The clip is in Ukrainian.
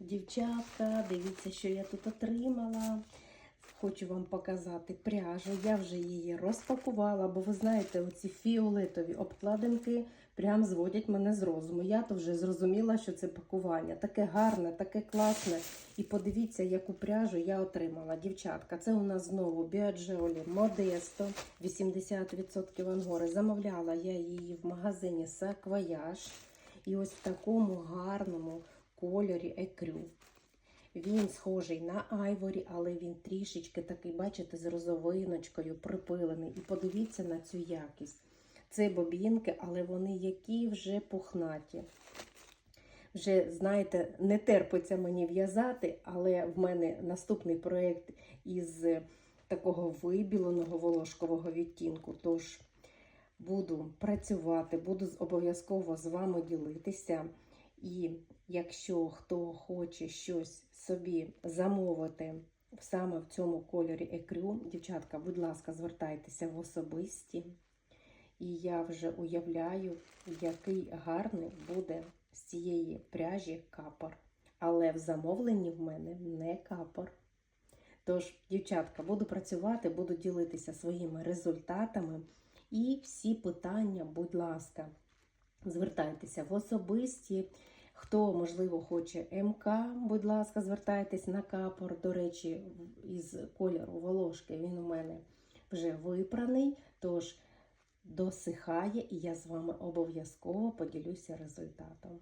Дівчатка, дивіться, що я тут отримала. Хочу вам показати пряжу. Я вже її розпакувала, бо ви знаєте, оці фіолетові обкладинки прям зводять мене з розуму. Я то вже зрозуміла, що це пакування. Таке гарне, таке класне. І подивіться, яку пряжу я отримала. Дівчатка, це у нас знову Біаджеолі Модесто, 80% ангори. Замовляла я її в магазині Саквояж. І ось в такому гарному кольорі екрю. Він схожий на айворі, але він трішечки такий, бачите, з розовиночкою припилений. І подивіться на цю якість. Це бобінки, але вони які вже пухнаті. Вже, знаєте, не терпиться мені в'язати, але в мене наступний проєкт із такого вибіленого волошкового відтінку. Тож буду працювати, буду обов'язково з вами ділитися. І якщо хто хоче щось собі замовити саме в цьому кольорі екрю, дівчатка, будь ласка, звертайтеся в особисті. І я вже уявляю, який гарний буде з цієї пряжі капор. Але в замовленні в мене не капор. Тож, дівчатка, буду працювати, буду ділитися своїми результатами. І всі питання, будь ласка, звертайтеся в особисті. Хто, можливо, хоче МК, будь ласка, звертайтесь на капор. До речі, із кольору волошки він у мене вже випраний, тож досихає, і я з вами обов'язково поділюся результатом.